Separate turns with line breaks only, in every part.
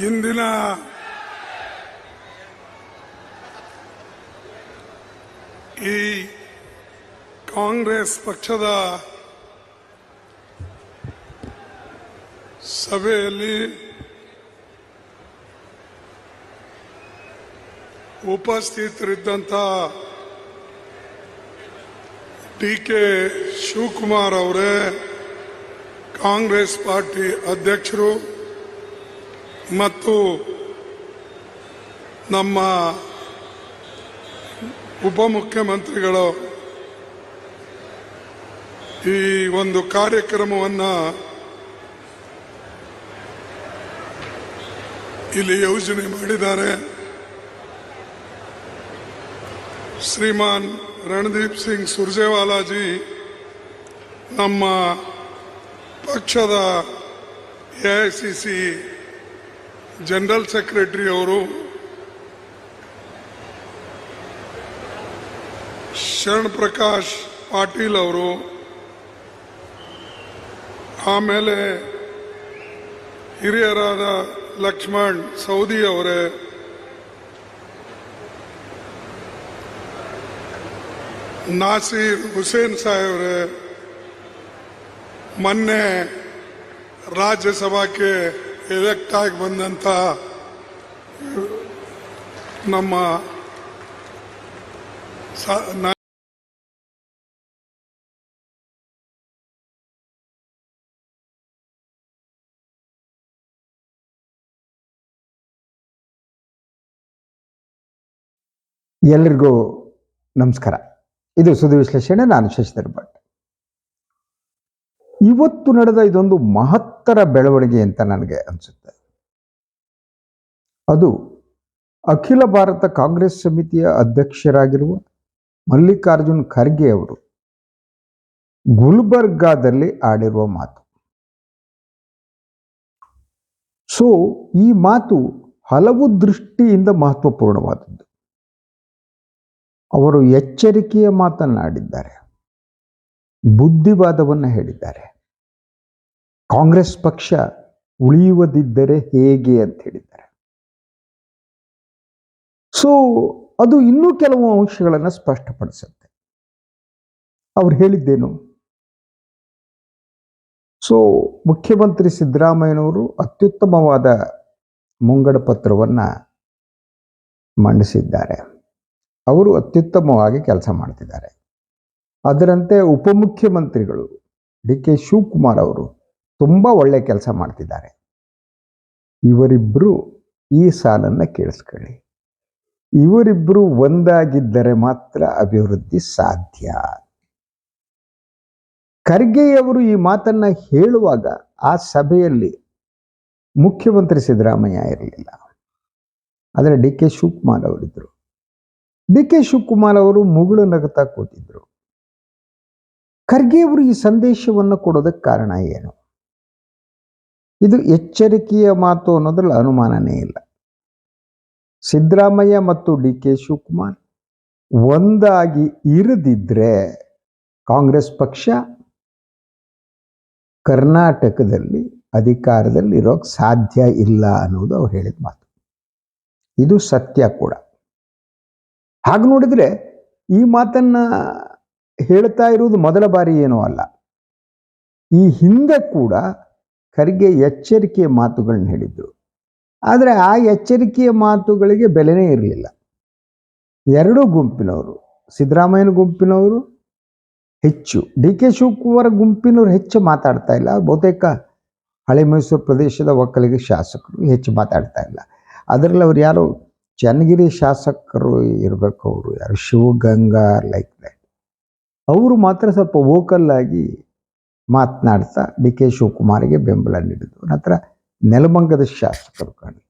ಇಂದಿನ ಈ ಕಾಂಗ್ರೆಸ್ ಪಕ್ಷದ ಸಭೆಯಲ್ಲಿ ಉಪಸ್ಥಿತರಿದ್ದಂಥ ಡಿ ಕೆ ಶಿವಕುಮಾರ್ ಅವರೇ ಕಾಂಗ್ರೆಸ್ ಪಾರ್ಟಿ ಅಧ್ಯಕ್ಷರು ಮತ್ತು ನಮ್ಮ ಉಪಮುಖ್ಯಮಂತ್ರಿಗಳು ಈ ಒಂದು ಕಾರ್ಯಕ್ರಮವನ್ನು ಇಲ್ಲಿ ಯೋಜನೆ ಮಾಡಿದ್ದಾರೆ. ಶ್ರೀಮಾನ್ ರಣದೀಪ್ ಸಿಂಗ್ ಸುರ್ಜೇವಾಲಾಜಿ ನಮ್ಮ ಪಕ್ಷದ A I C C general secretary ಅವರು ಶರಣ್ ಪ್ರಕಾಶ್ ಪಾಟೀಲ್ ಅವರು ಆಮೇಲೆ ಹಿರಿಯರಾದ ಲಕ್ಷ್ಮಣ್ ಸೌದಿ ಅವರೇ ನಾಸೀರ್ ಹುಸೇನ್ ಸಾಹೇಬ್ರೆ ಮೊನ್ನೆ ರಾಜ್ಯಸಭಾಕ್ಕೆ ಎಲೆಕ್ಟ್ ಆಗಿ ಬಂದಂತ ನಮ್ಮ
ಎಲ್ರಿಗೂ ನಮಸ್ಕಾರ. ಇದು ಸುದ್ದಿ ವಿಶ್ಲೇಷಣೆ ನಾನು ಶಶಿಧರ್ ಭಟ್. ಇವತ್ತು ನಡೆದ ಇದೊಂದು ಮಹತ್ತರ ಬೆಳವಣಿಗೆ ಅಂತ ನನಗೆ ಅನಿಸುತ್ತೆ. ಅದು ಅಖಿಲ ಭಾರತ ಕಾಂಗ್ರೆಸ್ ಸಮಿತಿಯ ಅಧ್ಯಕ್ಷರಾಗಿರುವ ಮಲ್ಲಿಕಾರ್ಜುನ್ ಖರ್ಗೆ ಅವರು ಗುಲ್ಬರ್ಗಾದಲ್ಲಿ ಆಡಿರುವ ಮಾತು. ಸೊ, ಈ ಮಾತು ಹಲವು ದೃಷ್ಟಿಯಿಂದ ಮಹತ್ವಪೂರ್ಣವಾದದ್ದು. ಅವರು ಎಚ್ಚರಿಕೆಯ ಮಾತನ್ನಾಡಿದ್ದಾರೆ. ಬುದ್ಧಿವಾದವನ್ನು ಹೇಳಿದ್ದಾರೆ. ಕಾಂಗ್ರೆಸ್ ಪಕ್ಷ ಉಳಿಯುವುದಿದ್ದರೆ ಹೇಗೆ ಅಂತ ಹೇಳಿದ್ದಾರೆ. ಸೊ ಅದು ಇನ್ನೂ ಕೆಲವು ಅಂಶಗಳನ್ನು ಸ್ಪಷ್ಟಪಡಿಸುತ್ತೆ. ಅವ್ರು ಹೇಳಿದ್ದೇನು? ಸೊ ಮುಖ್ಯಮಂತ್ರಿ ಸಿದ್ದರಾಮಯ್ಯನವರು ಅತ್ಯುತ್ತಮವಾದ ಮುಂಗಡ ಪತ್ರವನ್ನು ಮಂಡಿಸಿದ್ದಾರೆ. ಅವರು ಅತ್ಯುತ್ತಮವಾಗಿ ಕೆಲಸ ಮಾಡ್ತಿದ್ದಾರೆ. ಅದರಂತೆ ಉಪಮುಖ್ಯಮಂತ್ರಿಗಳು ಡಿ ಕೆ ಶಿವಕುಮಾರ್ ಅವರು ತುಂಬ ಒಳ್ಳೆ ಕೆಲಸ ಮಾಡ್ತಿದ್ದಾರೆ. ಇವರಿಬ್ಬರು ಈ ಸಾಲನ್ನು ಕೇಳಿಸ್ಕೊಳ್ಳಿ. ಇವರಿಬ್ಬರು ಒಂದಾಗಿದ್ದರೆ ಮಾತ್ರ ಅಭಿವೃದ್ಧಿ ಸಾಧ್ಯ. ಖರ್ಗೆಯವರು ಈ ಮಾತನ್ನ ಹೇಳುವಾಗ ಆ ಸಭೆಯಲ್ಲಿ ಮುಖ್ಯಮಂತ್ರಿ ಸಿದ್ದರಾಮಯ್ಯ ಇರಲಿಲ್ಲ. ಆದರೆ ಡಿ ಕೆ ಶಿವಕುಮಾರ್ ಅವರಿದ್ದರು ಡಿ ಕೆ ಶಿವಕುಮಾರ್ ಅವರು ಮುಗುಳು ನಗುತ್ತಾ ಕೂತಿದ್ರು. ಖರ್ಗೆ ಅವರು ಈ ಸಂದೇಶವನ್ನು ಕೊಡೋದಕ್ಕೆ ಕಾರಣ ಏನು? ಇದು ಎಚ್ಚರಿಕೆಯ ಮಾತು ಅನ್ನೋದ್ರಲ್ಲಿ ಅನುಮಾನನೇ ಇಲ್ಲ. ಸಿದ್ದರಾಮಯ್ಯ ಮತ್ತು ಡಿ ಕೆ ಶಿವಕುಮಾರ್ ಒಂದಾಗಿ ಇರದಿದ್ರೆ ಕಾಂಗ್ರೆಸ್ ಪಕ್ಷ ಕರ್ನಾಟಕದಲ್ಲಿ ಅಧಿಕಾರದಲ್ಲಿ ಇರೋಕ್ಕೆ ಸಾಧ್ಯ ಇಲ್ಲ ಅನ್ನೋದು ಅವ್ರು ಹೇಳಿದ ಮಾತು. ಇದು ಸತ್ಯ ಕೂಡ. ಹಾಗೆ ನೋಡಿದ್ರೆ ಈ ಮಾತನ್ನ ಹೇಳ್ತಾ ಇರುವುದು ಮೊದಲ ಬಾರಿ ಏನೂ ಅಲ್ಲ. ಈ ಹಿಂದೆ ಕೂಡ ಖರ್ಗೆ ಎಚ್ಚರಿಕೆಯ ಮಾತುಗಳನ್ನ ಹೇಳಿದ್ರು. ಆದರೆ ಆ ಎಚ್ಚರಿಕೆಯ ಮಾತುಗಳಿಗೆ ಬೆಲೆನೇ ಇರಲಿಲ್ಲ. ಎರಡೂ ಗುಂಪಿನವರು, ಸಿದ್ದರಾಮಯ್ಯನ ಗುಂಪಿನವರು ಹೆಚ್ಚು ಡಿ ಕೆ ಶಿವಕುಮಾರ್ ಗುಂಪಿನವರು ಹೆಚ್ಚು ಮಾತಾಡ್ತಾ ಇಲ್ಲ. ಬಹುತೇಕ ಹಳೆ ಮೈಸೂರು ಪ್ರದೇಶದ ಒಕ್ಕಲಿಗ ಶಾಸಕರು ಹೆಚ್ಚು ಮಾತಾಡ್ತಾ ಇಲ್ಲ. ಅದರಲ್ಲಿ ಅವ್ರು ಯಾರು? ಚನ್ನಗಿರಿ ಶಾಸಕರು ಇರಬೇಕು ಅವರು ಯಾರು? ಶಿವಗಂಗಾ ಲೈಕ್ ದಟ್ ಅವರು ಮಾತ್ರ ಸ್ವಲ್ಪ ವೋಕಲ್ ಆಗಿ ಮಾತನಾಡ್ತಾ ಡಿ ಕೆ ಶಿವಕುಮಾರಿಗೆ ಬೆಂಬಲ ನೀಡಿದರು. ನಂತರ ನೆಲಮಂಗದ ಶಾಸಕರು ಕಾಣುತ್ತೆ.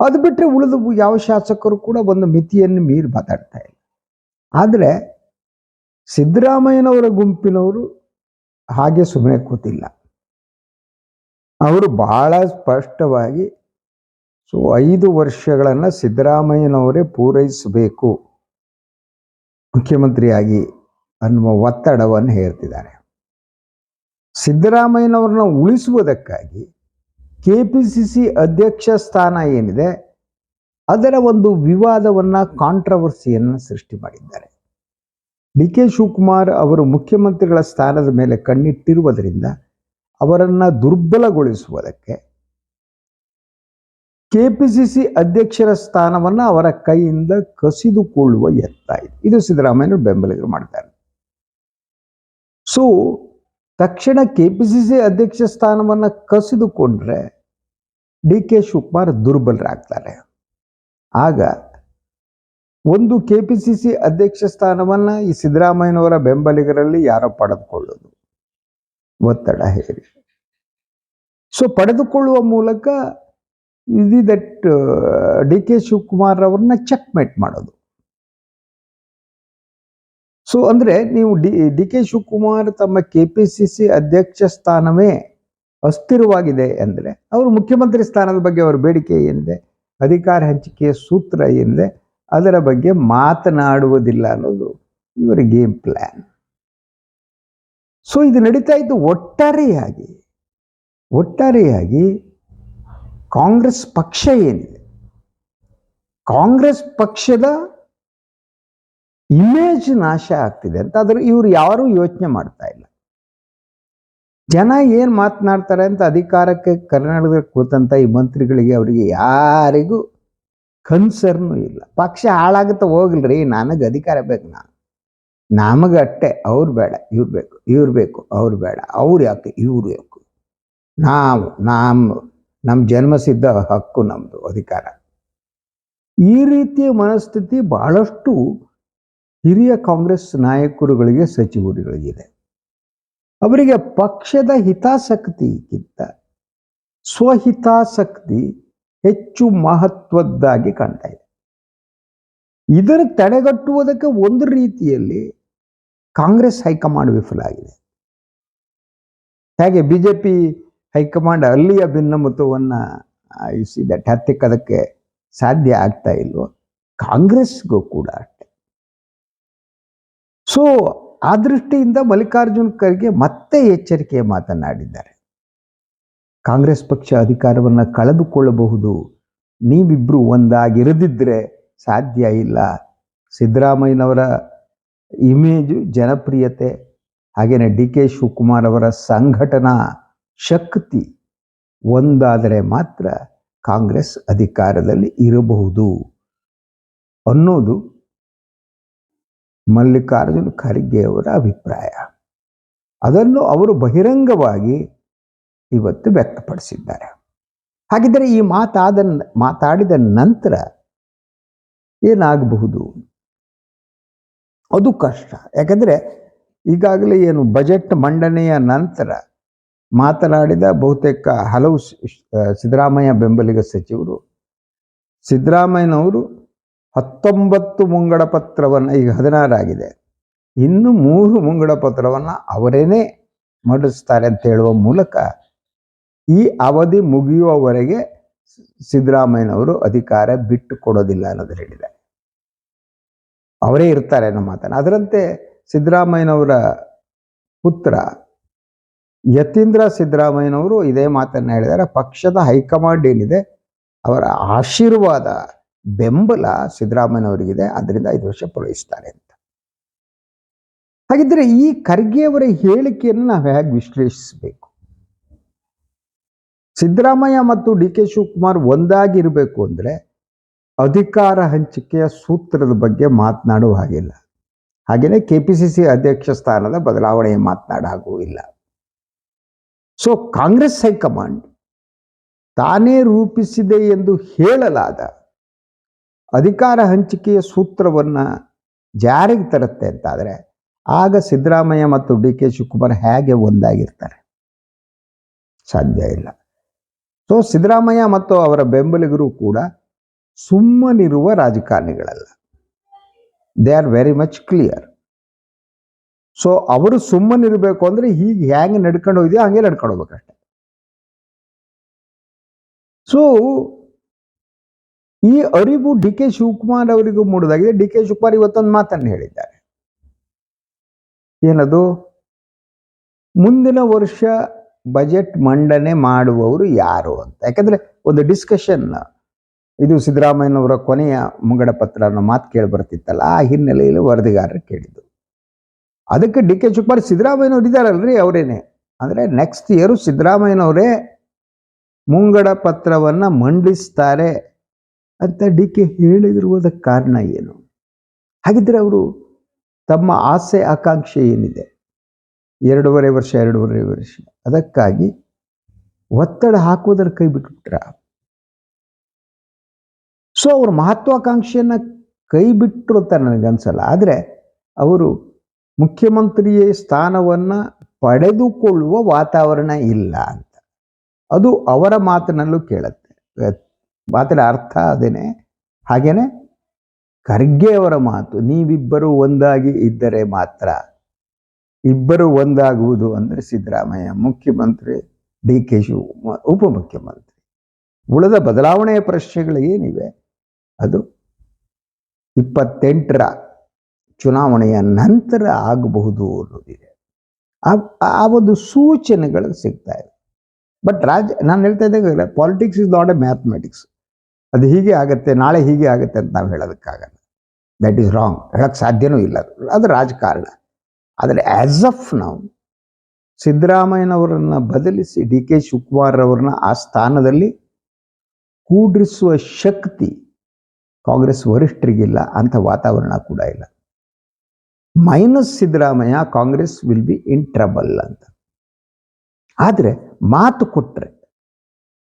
ಅದು ಬಿಟ್ಟರೆ ಉಳಿದ ಯಾವ ಶಾಸಕರು ಕೂಡ ಒಂದು ಮಿತಿಯನ್ನು ಮೀರಿ ಮಾತಾಡ್ತಾ ಇಲ್ಲ. ಆದರೆ ಸಿದ್ದರಾಮಯ್ಯನವರ ಗುಂಪಿನವರು ಹಾಗೆ ಸುಮ್ಮನೆ ಕೂತಿಲ್ಲ. ಅವರು ಬಹಳ ಸ್ಪಷ್ಟವಾಗಿ ಸೊ, ಐದು ವರ್ಷಗಳನ್ನು ಸಿದ್ದರಾಮಯ್ಯನವರೇ ಪೂರೈಸಬೇಕು. ಮುಖ್ಯಮಂತ್ರಿಯಾಗಿ ಅನ್ನುವ ಒತ್ತಡವನ್ನು ಹೇರ್ತಿದ್ದಾರೆ. ಸಿದ್ದರಾಮಯ್ಯನವ್ರನ್ನ ಉಳಿಸುವುದಕ್ಕಾಗಿ ಕೆ ಪಿ ಸಿ ಸಿ ಅಧ್ಯಕ್ಷ ಸ್ಥಾನ ಏನಿದೆ, ಅದರ ಒಂದು ವಿವಾದವನ್ನ, ಕಾಂಟ್ರವರ್ಸಿಯನ್ನು ಸೃಷ್ಟಿ ಮಾಡಿದ್ದಾರೆ. ಡಿ ಕೆ ಶಿವಕುಮಾರ್ ಅವರು ಮುಖ್ಯಮಂತ್ರಿಗಳ ಸ್ಥಾನದ ಮೇಲೆ ಕಣ್ಣಿಟ್ಟಿರುವುದರಿಂದ ಅವರನ್ನು ದುರ್ಬಲಗೊಳಿಸುವುದಕ್ಕೆ ಕೆ ಪಿ ಸಿ ಸಿ ಅಧ್ಯಕ್ಷರ ಸ್ಥಾನವನ್ನು ಅವರ ಕೈಯಿಂದ ಕಸಿದುಕೊಳ್ಳುವ ಯತ್ನ ಇದೆ. ಇದು ಸಿದ್ದರಾಮಯ್ಯ ಬೆಂಬಲಿಗರು ಮಾಡ್ತಾರೆ ಸೊ ತಕ್ಷಣ ಕೆ ಪಿ ಸಿ ಸಿ ಅಧ್ಯಕ್ಷ ಸ್ಥಾನವನ್ನು ಕಸಿದುಕೊಂಡ್ರೆ ಡಿ ಕೆ ಶಿವಕುಮಾರ್ ದುರ್ಬಲರಾಗ್ತಾರೆ. ಆಗ ಒಂದು ಕೆ ಪಿ ಸಿ ಸಿ ಅಧ್ಯಕ್ಷ ಸ್ಥಾನವನ್ನು ಈ ಸಿದ್ದರಾಮಯ್ಯನವರ ಬೆಂಬಲಿಗರಲ್ಲಿ ಯಾರೋ ಪಡೆದುಕೊಳ್ಳೋದು. ಒತ್ತಡ ಹೇರಿ. ಸೊ ಪಡೆದುಕೊಳ್ಳುವ ಮೂಲಕ ಇದು ದಟ್ ಡಿ ಕೆ ಶಿವಕುಮಾರ್ ಅವ್ರನ್ನ ಚೆಕ್ಮೇಟ್ ಮಾಡೋದು. ಸೊ ಅಂದ್ರೆ ನೀವು ಡಿ ಡಿ ಕೆ ಶಿವಕುಮಾರ್ ತಮ್ಮ ಕೆ ಪಿ ಸಿ ಸಿ ಅಧ್ಯಕ್ಷ ಸ್ಥಾನವೇ ಅಸ್ಥಿರವಾಗಿದೆ ಅಂದರೆ ಅವರು ಮುಖ್ಯಮಂತ್ರಿ ಸ್ಥಾನದ ಬಗ್ಗೆ ಅವರ ಬೇಡಿಕೆ ಏನಿದೆ? ಅಧಿಕಾರ ಹಂಚಿಕೆಯ ಸೂತ್ರ ಏನಿದೆ? ಅದರ ಬಗ್ಗೆ ಮಾತನಾಡುವುದಿಲ್ಲ ಅನ್ನೋದು ಇವರ ಗೇಮ್ ಪ್ಲ್ಯಾನ್ ಸೊ ಇದು ನಡೀತಾ ಇದ್ದು ಒಟ್ಟಾರೆಯಾಗಿ ಒಟ್ಟಾರೆಯಾಗಿ ಕಾಂಗ್ರೆಸ್ ಪಕ್ಷ ಏನಿದೆ? ಕಾಂಗ್ರೆಸ್ ಪಕ್ಷದ ಇಮೇಜ್ ನಾಶ ಆಗ್ತಿದೆ ಅಂತ, ಆದ್ರೆ ಇವರು ಯಾರೂ ಯೋಚನೆ ಮಾಡ್ತಾ ಇಲ್ಲ. ಜನ ಏನು ಮಾತನಾಡ್ತಾರೆ ಅಂತ ಅಧಿಕಾರಕ್ಕೆ ಕರ್ನಾಟಕದಲ್ಲಿ ಕುಳಿತಂಥ ಈ ಮಂತ್ರಿಗಳಿಗೆ ಅವರಿಗೆ ಯಾರಿಗೂ ಕನ್ಸರ್ನು ಇಲ್ಲ. ಪಕ್ಷ ಹಾಳಾಗುತ್ತಾ ಹೋಗ್ಲ್ರಿ, ನನಗೆ ಅಧಿಕಾರ ಬೇಕು ನಾನು. ನಮಗೆ ಅಟ್ಟೆ, ಅವ್ರು ಬೇಡ, ಇವ್ರು ಬೇಕು ಇವ್ರು ಬೇಕು, ಅವ್ರು ಬೇಡ, ಅವ್ರು ಯಾಕೆ, ಇವ್ರು ಯಾಕೆ? ನಾವು ನಮ್ಮ ನಮ್ಮ ಜನ್ಮಸಿದ್ಧ ಹಕ್ಕು ನಮ್ಮದು ಅಧಿಕಾರ. ಈ ರೀತಿಯ ಮನಸ್ಥಿತಿ ಬಹಳಷ್ಟು ಹಿರಿಯ ಕಾಂಗ್ರೆಸ್ ನಾಯಕರುಗಳಿಗೆ ಸಚಿವರುಗಳಿಗಿದೆ ಅವರಿಗೆ ಪಕ್ಷದ ಹಿತಾಸಕ್ತಿಗಿಂತ ಸ್ವಹಿತಾಸಕ್ತಿ ಹೆಚ್ಚು ಮಹತ್ವದ್ದಾಗಿ ಕಾಣ್ತಾ ಇದೆ. ಇದರ ತಡೆಗಟ್ಟುವುದಕ್ಕೆ ಒಂದು ರೀತಿಯಲ್ಲಿ ಕಾಂಗ್ರೆಸ್ ಹೈಕಮಾಂಡ್ ವಿಫಲ ಆಗಿದೆ ಹೇಗೆ ಬಿಜೆಪಿ ಹೈಕಮಾಂಡ್ ಅಲ್ಲಿಯ ಭಿನ್ನಮತವನ್ನು ದಟ್ ಹತ್ತಿಕ್ಕದಕ್ಕೆ ಸಾಧ್ಯ ಆಗ್ತಾ ಇಲ್ವೋ, ಕಾಂಗ್ರೆಸ್ಗೂ ಕೂಡ ಸೊ ಆ ದೃಷ್ಟಿಯಿಂದ ಮಲ್ಲಿಕಾರ್ಜುನ್ ಖರ್ಗೆ ಮತ್ತೆ ಎಚ್ಚರಿಕೆಯ ಮಾತನಾಡಿದ್ದಾರೆ. ಕಾಂಗ್ರೆಸ್ ಪಕ್ಷ ಅಧಿಕಾರವನ್ನು ಕಳೆದುಕೊಳ್ಳಬಹುದು. ನೀವಿಬ್ಬರು ಒಂದಾಗಿರದಿದ್ದರೆ ಸಾಧ್ಯ ಇಲ್ಲ. ಸಿದ್ದರಾಮಯ್ಯನವರ ಇಮೇಜು ಜನಪ್ರಿಯತೆ ಹಾಗೆಯೇ ಡಿ ಕೆ ಶಿವಕುಮಾರ್ ಅವರ ಸಂಘಟನಾ ಶಕ್ತಿ ಒಂದಾದರೆ ಮಾತ್ರ ಕಾಂಗ್ರೆಸ್ ಅಧಿಕಾರದಲ್ಲಿ ಇರಬಹುದು ಅನ್ನೋದು ಮಲ್ಲಿಕಾರ್ಜುನ್ ಖರ್ಗೆಯವರ ಅಭಿಪ್ರಾಯ. ಅದನ್ನು ಅವರು ಬಹಿರಂಗವಾಗಿ ಇವತ್ತು ವ್ಯಕ್ತಪಡಿಸಿದ್ದಾರೆ. ಹಾಗಿದ್ದರೆ ಈ ಮಾತಾದ ಮಾತಾಡಿದ ನಂತರ ಏನಾಗಬಹುದು? ಅದು ಕಷ್ಟ. ಯಾಕಂದರೆ ಈಗಾಗಲೇ ಏನು ಬಜೆಟ್ ಮಂಡನೆಯ ನಂತರ ಮಾತನಾಡಿದ ಬಹುತೇಕ ಹಲವು ಸಿದ್ದರಾಮಯ್ಯ ಬೆಂಬಲಿಗ ಸಚಿವರು, ಸಿದ್ದರಾಮಯ್ಯನವರು ಹತ್ತೊಂಬತ್ತು ಮುಂಗಡ ಪತ್ರವನ್ನು ಈಗ ಹದಿನಾರಾಗಿದೆ. ಇನ್ನು ಮೂರು ಮುಂಗಡ ಪತ್ರವನ್ನು ಅವರೇನೇ ಮಂಡಿಸ್ತಾರೆ ಅಂತ ಹೇಳುವ ಮೂಲಕ ಈ ಅವಧಿ ಮುಗಿಯುವವರೆಗೆ ಸಿದ್ದರಾಮಯ್ಯನವರು ಅಧಿಕಾರ ಬಿಟ್ಟು ಕೊಡೋದಿಲ್ಲ ಅನ್ನೋದು ಹೇಳಿದ್ದಾರೆ ಅವರೇ ಇರ್ತಾರೆ ಅನ್ನೋ ಮಾತನ್ನು. ಅದರಂತೆ ಸಿದ್ದರಾಮಯ್ಯನವರ ಪುತ್ರ ಯತೀಂದ್ರ ಸಿದ್ದರಾಮಯ್ಯನವರು ಇದೇ ಮಾತನ್ನು ಹೇಳಿದ್ದಾರೆ. ಪಕ್ಷದ ಹೈಕಮಾಂಡ್ ಏನಿದೆ, ಅವರ ಆಶೀರ್ವಾದ ಬೆಂಬಲ ಸಿದ್ದರಾಮಯ್ಯನವರಿಗಿದೆ. ಅದರಿಂದ ಐದು ವರ್ಷ ಪೂರೈಸ್ತಾರೆ ಅಂತ. ಹಾಗಿದ್ರೆ ಈ ಖರ್ಗೆಯವರ ಹೇಳಿಕೆಯನ್ನು ನಾವು ಹೇಗೆ ವಿಶ್ಲೇಷಿಸಬೇಕು? ಸಿದ್ದರಾಮಯ್ಯ ಮತ್ತು ಡಿ ಕೆ ಶಿವಕುಮಾರ್ ಒಂದಾಗಿರಬೇಕು ಅಂದ್ರೆ ಅಧಿಕಾರ ಹಂಚಿಕೆಯ ಸೂತ್ರದ ಬಗ್ಗೆ ಮಾತನಾಡುವ ಹಾಗಿಲ್ಲ. ಹಾಗೆಯೇ ಕೆ ಪಿ ಸಿ ಸಿ ಅಧ್ಯಕ್ಷ ಸ್ಥಾನದ ಬದಲಾವಣೆ ಮಾತನಾಡ ಹಾಗೂ ಇಲ್ಲ. ಸೊ ಕಾಂಗ್ರೆಸ್ ಹೈಕಮಾಂಡ್ ತಾನೇ ರೂಪಿಸಿದೆ ಎಂದು ಹೇಳಲಾದ ಅಧಿಕಾರ ಹಂಚಿಕೆಯ ಸೂತ್ರವನ್ನು ಜಾರಿಗೆ ತರುತ್ತೆ ಅಂತಾದರೆ ಆಗ ಸಿದ್ದರಾಮಯ್ಯ ಮತ್ತು ಡಿ ಕೆ ಶಿವಕುಮಾರ್ ಹೇಗೆ ಒಂದಾಗಿರ್ತಾರೆ? ಸಾಧ್ಯ ಇಲ್ಲ. ಸೊ ಸಿದ್ದರಾಮಯ್ಯ ಮತ್ತು ಅವರ ಬೆಂಬಲಿಗರು ಕೂಡ ಸುಮ್ಮನಿರುವ ರಾಜಕಾರಣಿಗಳಲ್ಲ. They are very much clear so ಅವರು ಸುಮ್ಮನಿರಬೇಕು ಅಂದರೆ ಹೀಗೆ ಹೆಂಗೆ ನಡ್ಕೊಂಡು ಹೋಗಿದೆಯೋ ಹಂಗೆ ನಡ್ಕೊಂಡು ಹೋಗ್ಬೇಕಷ್ಟೆ. ಸೊ ಈ ಅರಿವು ಡಿ ಕೆ ಶಿವಕುಮಾರ್ ಅವರಿಗೂ ಮೂಡದಾಗಿದೆ. ಡಿ ಕೆ ಶಿವಕುಮಾರ್ ಇವತ್ತೊಂದು ಮಾತನ್ನು ಹೇಳಿದ್ದಾರೆ. ಏನದು? ಮುಂದಿನ ವರ್ಷ ಬಜೆಟ್ ಮಂಡನೆ ಮಾಡುವವರು ಯಾರು ಅಂತ. ಯಾಕಂದ್ರೆ ಒಂದು ಡಿಸ್ಕಷನ್ ಇದು ಸಿದ್ದರಾಮಯ್ಯನವರ ಕೊನೆಯ ಮುಂಗಡ ಪತ್ರ ಅನ್ನೋ ಮಾತು ಕೇಳಿ ಬರ್ತಿತ್ತಲ್ಲ, ಆ ಹಿನ್ನೆಲೆಯಲ್ಲಿ ವರದಿಗಾರರು ಕೇಳಿದ್ದು. ಅದಕ್ಕೆ ಡಿ ಕೆ ಶಿವಕುಮಾರ್ ಸಿದ್ದರಾಮಯ್ಯನವ್ರು ಇದ್ದಾರಲ್ರಿ ಅವರೇನೆ. ಅಂದ್ರೆ ನೆಕ್ಸ್ಟ್ ಇಯರ್ ಸಿದ್ದರಾಮಯ್ಯನವರೇ ಮುಂಗಡ ಪತ್ರವನ್ನ ಮಂಡಿಸ್ತಾರೆ. ಅಂತ ಡಿ ಕೆ ಹೇಳಿದಿರುವುದಕ್ಕೆ ಕಾರಣ ಏನು? ಹಾಗಿದ್ರೆ ಅವರು ತಮ್ಮ ಆಸೆ ಆಕಾಂಕ್ಷೆ ಏನಿದೆ? ಎರಡೂವರೆ ವರ್ಷ ಎರಡೂವರೆ ವರ್ಷ. ಅದಕ್ಕಾಗಿ ಒತ್ತಡ ಹಾಕುವುದರ ಕೈ ಬಿಟ್ಬಿಟ್ರ? ಸೊ ಅವ್ರ ಮಹತ್ವಾಕಾಂಕ್ಷೆಯನ್ನು ಕೈ ಬಿಟ್ಟರು ಅಂತ ನನಗನ್ಸಲ್ಲ. ಆದರೆ ಅವರು ಮುಖ್ಯಮಂತ್ರಿ ಸ್ಥಾನವನ್ನ ಪಡೆದುಕೊಳ್ಳುವ ವಾತಾವರಣ ಇಲ್ಲ ಅಂತ. ಅದು ಅವರ ಮಾತಿನಲ್ಲೂ ಕೇಳುತ್ತೆ. ಮಾತಿನ ಅರ್ಥ ಅದೇನೆ? ಹಾಗೇನೆ ಖರ್ಗೆಯವರ ಮಾತು, ನೀವಿಬ್ಬರು ಒಂದಾಗಿ ಇದ್ದರೆ ಮಾತ್ರ, ಇಬ್ಬರು ಒಂದಾಗುವುದು ಅಂದರೆ ಸಿದ್ದರಾಮಯ್ಯ, ಮುಖ್ಯಮಂತ್ರಿ, ಡಿ ಕೆ ಶಿವಕುಮಾರ್ ಉಪಮುಖ್ಯಮಂತ್ರಿ. ಉಳಿದ ಬದಲಾವಣೆಯ ಪ್ರಶ್ನೆಗಳು ಏನಿವೆ? ಅದು ಇಪ್ಪತ್ತೆಂಟರ ಚುನಾವಣೆಯ ನಂತರ ಆಗಬಹುದು ಅನ್ನೋದಿದೆ. ಆ- ಆ ಒಂದು ಸೂಚನೆಗಳು ಸಿಗ್ತಾ ಇದೆ ಬಟ್ ರಾಜ, ನಾನು ಹೇಳ್ತಾ ಇದ್ದಾಗ politics is not a mathematics. ಅದು ಹೀಗೆ ಆಗುತ್ತೆ, ನಾಳೆ ಹೀಗೆ ಆಗುತ್ತೆ ಅಂತ ನಾವು ಹೇಳೋದಕ್ಕಾಗಲ್ಲ. ದಟ್ ಈಸ್ ರಾಂಗ್ ಹೇಳಕ್ಕೆ ಸಾಧ್ಯನೂ ಇಲ್ಲ. ಅದು ರಾಜಕಾರಣ. ಆದರೆ ಆ್ಯಸ್ ಆಫ್ ನಾವು ಸಿದ್ದರಾಮಯ್ಯನವರನ್ನು ಬದಲಿಸಿ ಡಿ ಕೆ ಶಿವಕುಮಾರ್ ಆ ಸ್ಥಾನದಲ್ಲಿ ಕೂಡ್ರಿಸುವ ಶಕ್ತಿ ಕಾಂಗ್ರೆಸ್ ವರಿಷ್ಠರಿಗಿಲ್ಲ ಅಂಥ ವಾತಾವರಣ ಕೂಡ ಇಲ್ಲ. Minus Siddaramaiah, Congress will be in trouble ಅಂತ. ಆದರೆ ಮಾತು ಕೊಟ್ಟರೆ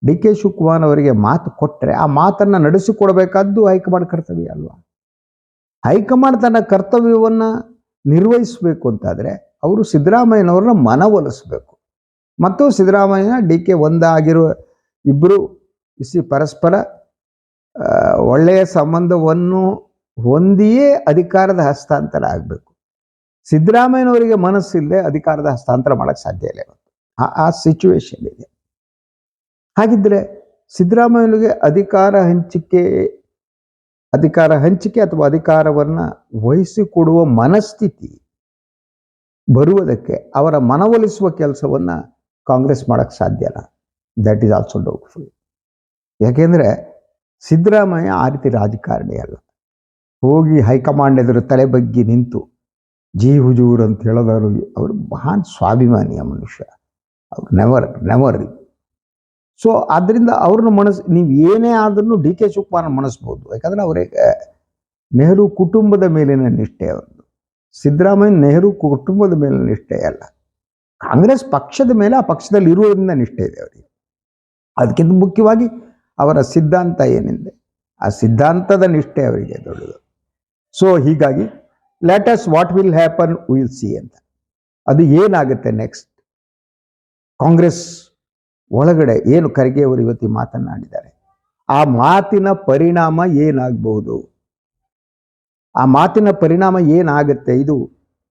ಡಿ ಕೆ ಶಿವಕುಮಾರ್ ಅವರಿಗೆ ಮಾತು ಕೊಟ್ಟರೆ ಆ ಮಾತನ್ನು ನಡೆಸಿಕೊಡಬೇಕಾದ್ದು ಹೈಕಮಾಂಡ್ ಕರ್ತವ್ಯ ಅಲ್ವಾ? ಹೈಕಮಾಂಡ್ ತನ್ನ ಕರ್ತವ್ಯವನ್ನು ನಿರ್ವಹಿಸಬೇಕು ಅಂತಾದರೆ ಅವರು ಸಿದ್ದರಾಮಯ್ಯನವ್ರನ್ನ ಮನವೊಲಿಸಬೇಕು. ಮತ್ತು ಸಿದ್ದರಾಮಯ್ಯನ ಡಿ ಕೆ ಒಂದಾಗಿರುವ ಇಬ್ಬರು ಇಸಿ ಪರಸ್ಪರ ಒಳ್ಳೆಯ ಸಂಬಂಧವನ್ನು ಹೊಂದಿಯೇ ಅಧಿಕಾರದ ಹಸ್ತಾಂತರ ಆಗಬೇಕು. ಸಿದ್ದರಾಮಯ್ಯನವರಿಗೆ ಮನಸ್ಸಿಲ್ಲದೆ ಅಧಿಕಾರದ ಹಸ್ತಾಂತರ ಮಾಡೋಕ್ಕೆ ಸಾಧ್ಯ ಇಲ್ಲ ಆ ಸಿಚುವೇಶನ್ ಇದೆ. ಹಾಗಿದ್ರೆ ಸಿದ್ದರಾಮಯ್ಯನಿಗೆ ಅಧಿಕಾರ ಹಂಚಿಕೆ ಅಧಿಕಾರ ಹಂಚಿಕೆ ಅಥವಾ ಅಧಿಕಾರವನ್ನ ವಹಿಸಿಕೊಡುವ ಮನಸ್ಥಿತಿ ಬರುವುದಕ್ಕೆ ಅವರ ಮನವೊಲಿಸುವ ಕೆಲಸವನ್ನ ಕಾಂಗ್ರೆಸ್ ಮಾಡಕ್ಕೆ ಸಾಧ್ಯನ ದಟ್ ಈಸ್ ಆಲ್ಸೋ ಡೌಟ್ಫುಲ್ ಯಾಕೆಂದ್ರೆ ಸಿದ್ದರಾಮಯ್ಯ ಆ ರೀತಿ ರಾಜಕಾರಣಿ ಅಲ್ಲ. ಹೋಗಿ ಹೈಕಮಾಂಡ್ ಎದುರು ತಲೆ ಬಗ್ಗಿ ನಿಂತು, ಜಿ ಹುಜೂರ್ ಅಂತ ಹೇಳೋದವರು ಅವರು ಮಹಾನ್ ಸ್ವಾಭಿಮಾನಿಯ ಮನುಷ್ಯ. ಅವ್ರು ನೆವರ್ ನೆವರ್ ಸೊ ಆದ್ದರಿಂದ ಅವ್ರನ್ನ ಮನಸ್, ನೀವು ಏನೇ ಆದ್ರೂ ಡಿ ಕೆ ಶಿವಕುಮಾರ್ ಮನಸ್ಬೋದು. ಯಾಕಂದ್ರೆ ಅವರಿಗೆ ನೆಹರು ಕುಟುಂಬದ ಮೇಲಿನ ನಿಷ್ಠೆ ಅವರದ್ದು. ಸಿದ್ದರಾಮಯ್ಯ ನೆಹರು ಕುಟುಂಬದ ಮೇಲಿನ ನಿಷ್ಠೆ ಅಲ್ಲ. ಕಾಂಗ್ರೆಸ್ ಪಕ್ಷದ ಮೇಲೆ ಆ ಪಕ್ಷದಲ್ಲಿ ಇರುವುದರಿಂದ ನಿಷ್ಠೆ ಇದೆ ಅವರಿಗೆ. ಅದಕ್ಕಿಂತ ಮುಖ್ಯವಾಗಿ ಅವರ ಸಿದ್ಧಾಂತ ಏನಿದೆ? ಆ ಸಿದ್ಧಾಂತದ ನಿಷ್ಠೆ ಅವರಿಗೆ ದೊಡ್ಡದು. ಸೊ ಹೀಗಾಗಿ let us what will happen will see ಅಂತ. ಅದು ಏನಾಗುತ್ತೆ ನೆಕ್ಸ್ಟ್ ಕಾಂಗ್ರೆಸ್ ಒಳಗಡೆ ಏನು ಖರ್ಗೆ ಅವರು ಇವತ್ತು ಮಾತನಾಡಿದ್ದಾರೆ ಆ ಮಾತಿನ ಪರಿಣಾಮ ಏನಾಗಬಹುದು? ಆ ಮಾತಿನ ಪರಿಣಾಮ ಏನಾಗುತ್ತೆ? ಇದು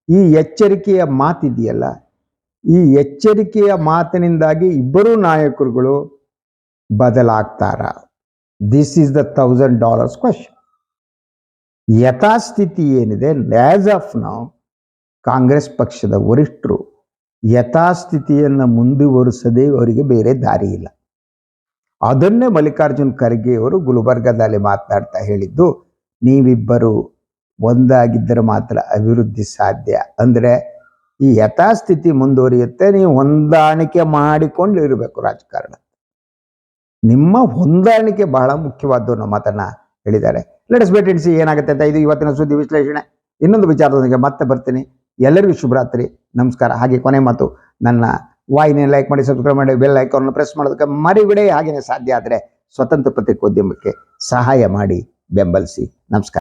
ಈ ಎಚ್ಚರಿಕೆಯ ಮಾತಿದೆಯಲ್ಲ. ಈ ಎಚ್ಚರಿಕೆಯ ಮಾತಿನಿಂದಾಗಿ ಇಬ್ಬರೂ ನಾಯಕರುಗಳು ಬದಲಾಗ್ತಾರ. This is the thousand dollars question ಯಥಾಸ್ಥಿತಿ ಏನಿದೆ? ಆಫ್ ನಾವು ಕಾಂಗ್ರೆಸ್ ಪಕ್ಷದ ವರಿಷ್ಠರು ಯಥಾಸ್ಥಿತಿಯನ್ನು ಮುಂದುವರಿಸದೆ ಅವರಿಗೆ ಬೇರೆ ದಾರಿ ಇಲ್ಲ. ಅದನ್ನೇ ಮಲ್ಲಿಕಾರ್ಜುನ್ ಖರ್ಗೆ ಅವರು ಗುಲ್ಬರ್ಗದಲ್ಲಿ ಮಾತನಾಡ್ತಾ ಹೇಳಿದ್ದು, ನೀವಿಬ್ಬರು ಒಂದಾಗಿದ್ದರೆ ಮಾತ್ರ ಅಭಿವೃದ್ಧಿ ಸಾಧ್ಯ. ಅಂದರೆ ಈ ಯಥಾಸ್ಥಿತಿ ಮುಂದುವರಿಯುತ್ತೆ, ನೀವು ಹೊಂದಾಣಿಕೆ ಮಾಡಿಕೊಂಡು ಇರಬೇಕು ರಾಜಕಾರಣ. ನಿಮ್ಮ ಹೊಂದಾಣಿಕೆ ಬಹಳ ಮುಖ್ಯವಾದ್ದು ಅನ್ನೋ ಮಾತನ್ನ ಹೇಳಿದ್ದಾರೆ. ಲೆಟಸ್ ಬೇಟ್ ಇಡ್ಸಿ ಏನಾಗುತ್ತೆ ಅಂತ ಇದು ಇವತ್ತಿನ ಸುದ್ದಿ ವಿಶ್ಲೇಷಣೆ. ಇನ್ನೊಂದು ವಿಚಾರದೊಂದಿಗೆ ಮತ್ತೆ ಬರ್ತೀನಿ. ಎಲ್ಲರಿಗೂ ಶುಭರಾತ್ರಿ. ನಮಸ್ಕಾರ. ಹಾಗೆ ಕೊನೆ ಮಾತು, ನನ್ನ ವಾಹಿನಿ ಲೈಕ್ ಮಾಡಿ ಸಬ್ಸ್ಕ್ರೈಬ್ ಮಾಡಿ ಬೆಲ್ ಐಕಾನ್ ಪ್ರೆಸ್ ಮಾಡೋದಕ್ಕೆ ಮರಿಬಿಡಿ. ಹಾಗೆಯೇ ಸಾಧ್ಯ ಆದರೆ ಸ್ವತಂತ್ರ ಪತ್ರಿಕೋದ್ಯಮಕ್ಕೆ ಸಹಾಯ ಮಾಡಿ, ಬೆಂಬಲಿಸಿ. ನಮಸ್ಕಾರ.